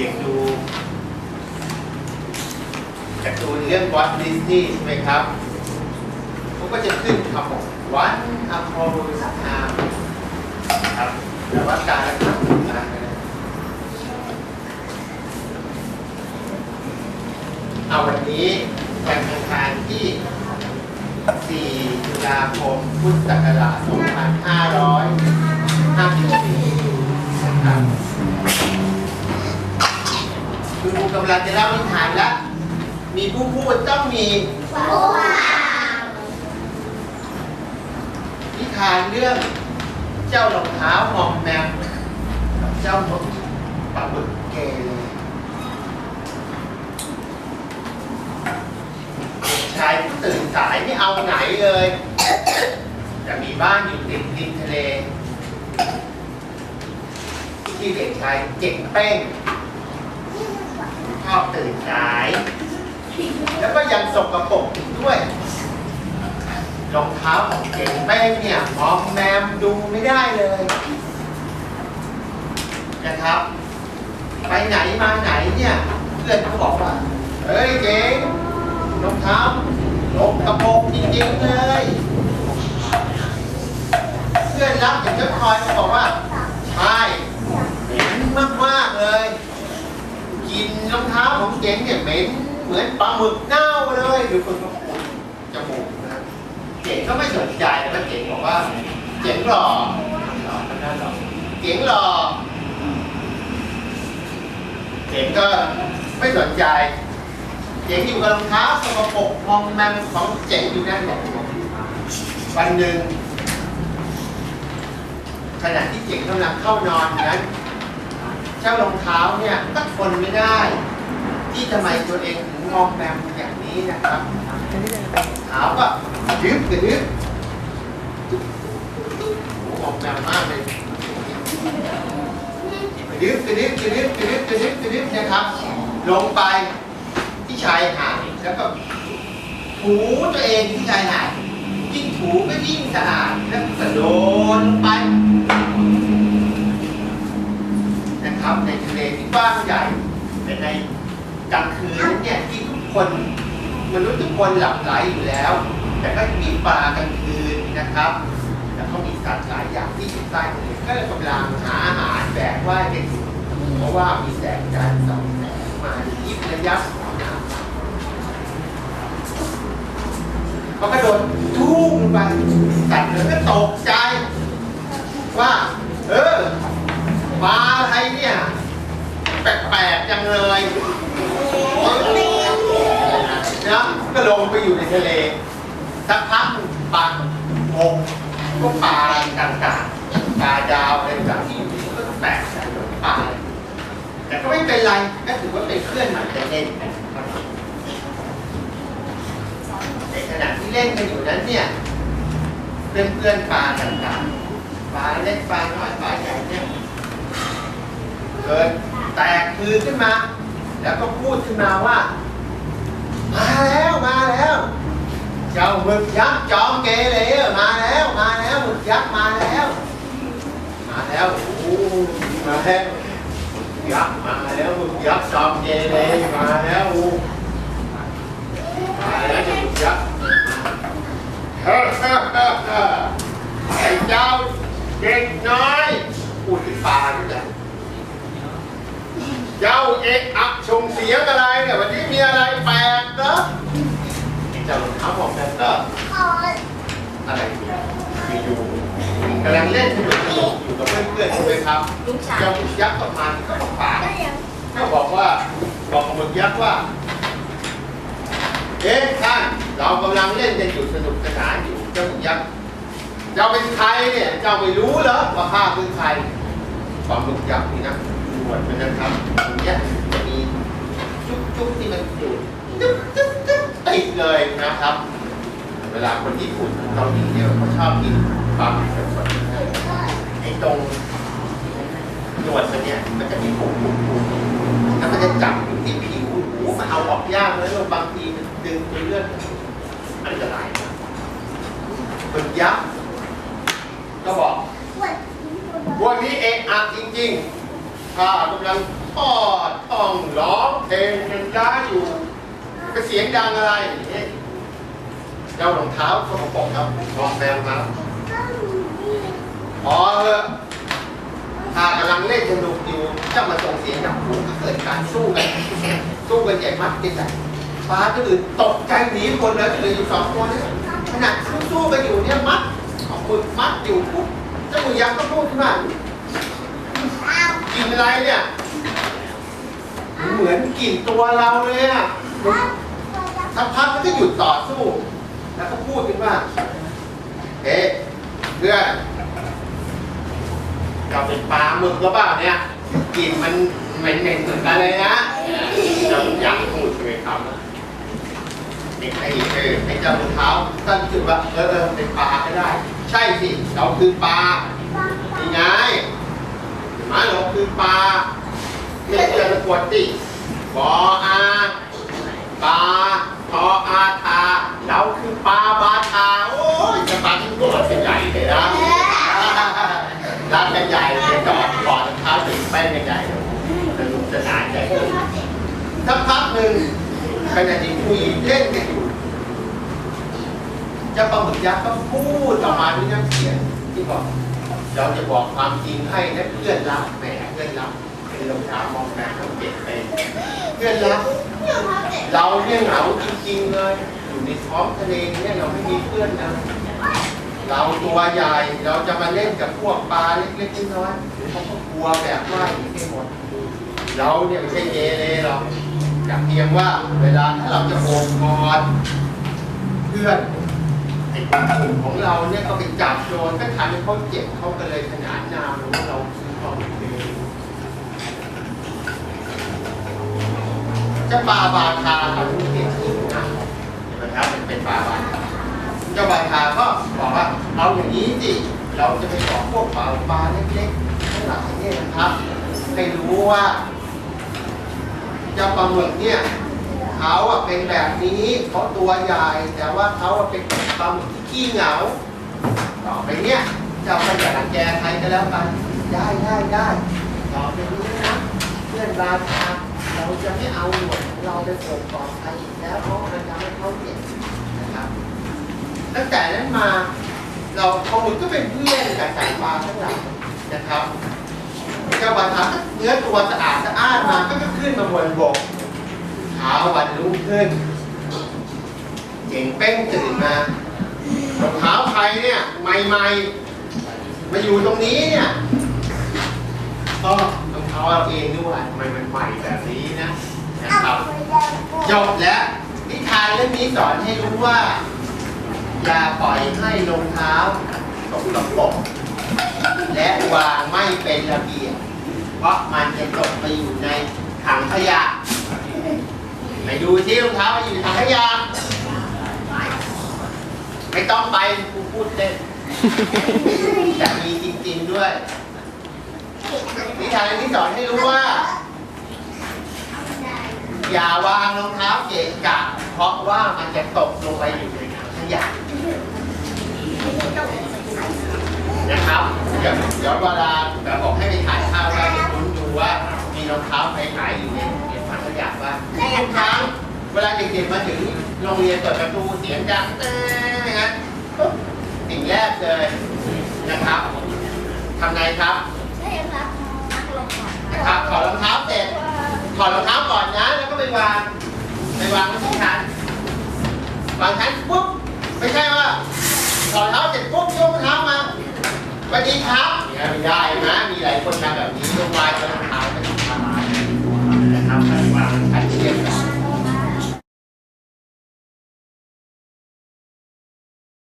ด็กๆดูการ์ตูนเรื่องวอตดิสนีย์ใช่ไหมครับเขาก็จะขึ้นคำบอกวันอโพสต์มาครับแต่ว่าการละครั้งหนึ่งนะเอาวันนี้วันอังคารที่ 4 ตุลาคม พุทธศักราช 2554นะครับ คุณครูกำลังจะเล่านิทานแล้ว มีผู้พูดต้องมีนิทานเรื่องเจ้ารองเท้ามอมแมมกับเจ้านกปลาบึกเกเรเด็กชายผู้ตื่นสายไม่เอาไหนเลย จะมีบ้านอยู่ติดริมทะเลที่เด็กชายเก่งเป้ง อบตื่นสาย แล้วก็ยังสกปรกอีกด้วยรองเท้าของเก่งเป้งเนี่ยมอมแมมดูไม่ได้เลยนะครับ ไปไหนมาไหนเนี่ย เพื่อนเขาบอกว่าเฮ้ยเก่งรองเท้าลกกระโปรงจริงๆเลย เพื่อนรักอย่างเจ้าคอยเขาบอกว่าใช่เหม็นมากๆเลย ของเจ๋งเนี่ยเหม็นเหมือนปลาหมึกเน่าเลยดูคนก็ปวดจมูกนะเจ๋งก็ไม่สนใจแล้วเจ๋งบอกว่า เจ๋งหล่อหล่อไม่ได้หรอเจ๋งหล่อเจ๋งก็ไม่สนใจ เจ๋งอยู่กับรองเท้าสกปรกมองแมมของเจ๋งอยู่นั่นแหละวันหนึ่งขณะที่เจ๋งกำลังเข้านอนนั้น เจ้ารองเท้าเนี่ยก็ทนไม่ได้ ที่ทำไมตัวเองถึงมองแมมอย่างนี้นะครับเท้าก็ดึบกระดึบโอ้โหมองแมมมากเลยกระดึบกระดึบกระดึบกระดึบกระดึบกระดึบนะครับ ลงไปที่ชายหาดแล้วก็ถูตัวเองที่ชายหาดยิ่งถูก็ยิ่งสะอาดแล้วก็กระดลงไป นะครับในทะเลที่กว้างใหญ่แต่ในกลางคืนเนี่ยที่ทุกคนมนุษย์ทุก คนหลับไหลอยู่แล้ว แต่ก็มีปลากลางคืนนะครับ แล้วก็มีสัตว์หลายอย่างที่อยู่ใต้ทะเลก็กำลังหาอาหารแบกว่ายกันอยู่เพราะว่ามีแสงจันทร์ส่องแสงมายิบระยับของน้ำพอกระโดดทุ่งลงไปสัตว์เหลือก็ตกใจ ว่า เออปลาอะไรเนี่ย แปลกๆจังเลย ก็ลงไปอยู่ในทะเลสักพักปลางงก็ปลาอะไรต่างๆปลาดาวอะไรต่างๆที่อยู่ก็แปลกใจเหมือนปลาแต่ก็ไม่เป็นไรก็ถือว่าเป็นเพื่อนใหม่จะเล่นกันในขณะที่เล่นกันอยู่นั้นเนี่ยเพื่อนปลาต่างๆปลาเล็กปลาน้อยปลาใหญ่เนี่ยเกิดแตกคือขึ้นมา แล้วก็พูดขึ้นมาว่า มาแล้วมาแล้ว เจ้าหมึกยักษ์จอมเกเรมาแล้วมาแล้วหมึกยักษ์มาแล้ว มาแล้วโอ้โหมาแล้วยักษ์มาแล้วหมึกยักษ์จอมเกเรมาแล้วโอ้มาแล้วเจ้าหมึกยักษ์ฮ่าฮ่าฮ่าฮ่าไอ้เจ้าเด็กน้อยพูดถึงปลาด้วยแหละ เจ้าเอกอักชงเสียงอะไรเนี่ยวันนี้มีอะไรแปลกเนอะเจ้ารองเท้าบอกแปลกเนอะอะไรเนี่ยอยู่ๆกำลังเล่นสนุกสนุกอยู่กับเพื่อนๆใช่ไหมครับลูกชายเจ้าหมึกยักษ์ก็มาก็บอกป่าก็บอกว่าบอกกับหมึกยักษ์ว่า เอ๊ะท่านเรากำลังเล่นกันอยู่สนุกสนานอยู่เจ้าหมึกยักษ์เจ้าเป็นใครเนี่ยเจ้าไม่รู้เหรอว่าข้าเป็นใครความหมึกยักษ์นี่นะหนวดมันนะครับหมึกยักษ์จะมีจุ๊บจุ๊บที่มันอยู่จุ๊บจุ๊บจุ๊บติดเลยนะครับเว ลาคนญี่ปุ่นเกาหลีเนี่ยเขาชอบกินปลาหมึกสดๆไอ้ตรงหนวดมันเนี่ยมันจะมีผงผงผงแล้วมันจะจับอยู่ที่ผิวหูมันเอาออกยากเลยบางทีมันดึงจนเลือดอันตรายมึกยักษ์ก็บอกว่าวกนี้เอะอะจริงๆข้ากำลังทอดท่องร้องเพลงกันย้าอยู่ก็เสียงดังอะไร เจ้ารองเท้าสกปรกครับลองแมวมาพอเถอะข้ากำลังเล่นสนุกอยู่เจ้ามาส่งเสียงดังหูก็เกิดการสู้กัน สู้กันใหญ่มากที่ไหนฟ้าก็อื่นตกใจหนีคนเลยเหลืออยู่สองคนเนี่ยขนาดสู้ๆกันอยู่เนี่ยมัดเอามือมัดอยู่ปุ๊บเจ้ามือยักษ์ก็พูดขึ้นมากินอะไรเนี่ยเหมือนกลิ่นตัวเราเลยอะสักพักมันก็หยุดต่อสู้ แล้วก็พูดขึ้นว่าเฮ้เพื่อนเราเป็นปลาหมึกหรือเปล่าเนี่ยกลิ่นมันเหม็นๆเหมือนกันเลยนะเจ้ายักพูดใช่ไหมครับไอ้ไอ้เออไอ้เจ้ารองเท้าท่านรู้สึกว่าเออเออเป็นปลาก็ได้ ใช่สิเราคือปลานี่ไงหมาเราคือปลาไม่เชื่อตะกวดสิบออาปลาทออาทาเราคือปลาบาทาโอ้ยจะปลาที่ตัวเป็นใหญ่เลยนะ ร้านกันใหญ่เลยจอดก่อนรองเท้าถึงแป้งกันใหญ่เลยสนุกสนานใหญ่เลยสักพักหนึ่ง ขณะที่คุยเล่นกันอยู่เจ้าปลาหมึกยักษ์ก็พูดออกมาด้วยน้ำเสียงที่บอกเราจะบอกความจริงให้นะเพื่อนรักแหมเพื่อนรักเป็นรองเท้ามองแมวเก็บไปเพื่อนรักเราเนี่ยเหงาจริงๆเลยอยู่ในท้องทะเลเนี่ยเราไม่มีเพื่อนนะเราตัวใหญ่เราจะมาเล่นกับพวกปลาเล็กๆน้อยๆเขาก็กลัวแบบว่าอย่างนี้หมด เราเนี่ยไม่ใช่เกเรหรอก แต่เพียงว่าเวลาถ้าเราจะโอบกอดเพื่อนไอ้กลุ่มของเราเนี่ยก็ไปจับโจรก็ทำให้เขาเจ็บเขาก็เลยขนานนามว่าเราคือของเองเจะปลาบาทาเขาเห็นชื่อนะเห็นไหมครับมันเป็นปลาบาทาเจ้าบาทาก็บอกว่าเอาอย่างนี้สิเราจะไปสอนพวกปลาปลาเล็กๆทั้งหลายเนี่ยนะครับให้รู้ว่า จ้าปลาหมึกเนี่ยเขาอะเป็นแบบนี้เขาะตัวใหญ่แต่ว่าเขาอะเป็นปลาหมึกที่ขี้เหงา ต่อไปเนี่ยจ้าก็อย่ารังแกใครก็แล้วกันได้ได้ได้ต่อไปนี้นะเพื่อนราชาเราจะไม่เอาหนวดเราไปโอบกอดใครอีกแล้วเพราะมันทำให้เขาเจ็บนะครับ ตั้งแต่นั้นมาเราปลาหมึกก็เป็นเพื่อนกับสายปลาทั้งหลายนะครับ เจ้าบาทาเนื้อตัวสะอาดสะอ้านมาก็ขึ้นมาบนบกเช้าวันรุ่งขึ้นเก่งเป้งตื่นมารองเท้าใครเนี่ยใหม่ๆมาอยู่ตรงนี้เนี่ยก็รองเท้าเราเองด้วยทำไมมันใหม่แบบนี้นะนะครับจบแล้วนิทานเรื่องนี้สอนให้รู้ว่า อย่าปล่อยให้รองเท้าตกกระปรกและวางไม่เป็นระเบียบ เพราะมันจะตกไปอยู่ในถังขยะ ไปดูที่รองเท้าอยู่ในถังขยะ ไม่ต้องไปกูพูดเล่นแต่มีจริงๆด้วยนิทานเรื่องนี้สอนให้รู้ว่า อย่าวางรองเท้าเกะกะ เพราะว่ามันจะตกลงไปอยู่ในถังขยะนะครับเดี๋ยวเดี๋ยวเวลาแบบบอกให้ไปถ่ายภาพไปคุ้นดู ว่ามีรองเท้าใครขายอยู่ในในถังขยะว่าทุกครั้งเวลาเด็กๆมาถึงโรงเรียนเปิดประตูเสียงดังเต้ยนั้นปุ๊บสิ่งแรกเลยนะครับทำไงครับนะครับถอดรองเท้าเสร็จถอดรองเท้าก่อนนะ แล้วก็ไปวางไปวางไว้ที่ชั้นวางชั้นปุ๊บไม่ใช่ว่าถอดเท้าเสร็จปุ๊บยกเท้ามาสวัสดีครับอย่างนี้ไม่ได้นะมีหลายคนทำแบบนี้ต้องวางรองเท้าเป็นทำลายนะครับว